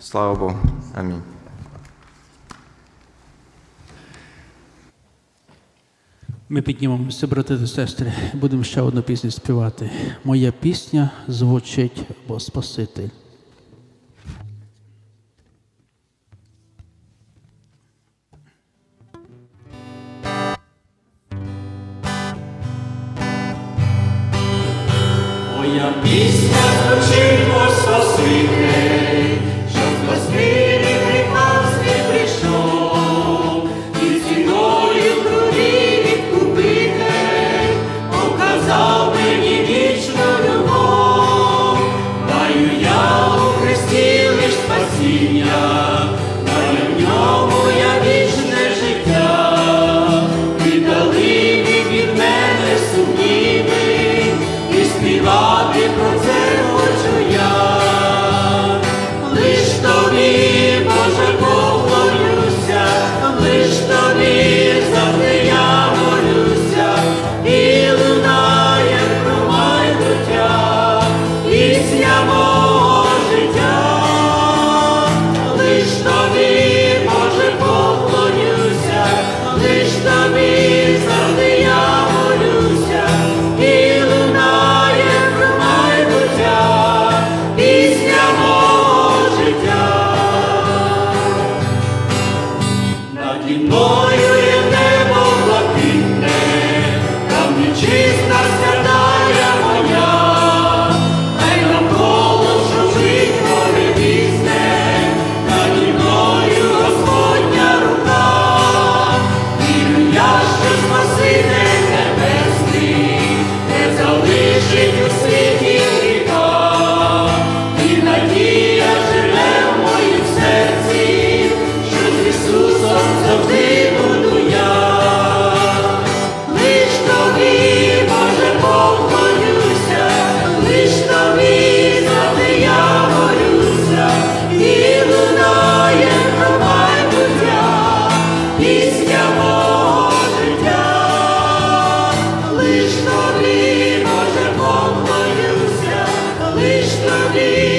Слава Богу. Амінь. Ми піднімемося, брати та сестри, будемо ще одну пісню співати. Моя пісня звучить, бо Спаситель. Моя пісня звучить, never subir. we worthy.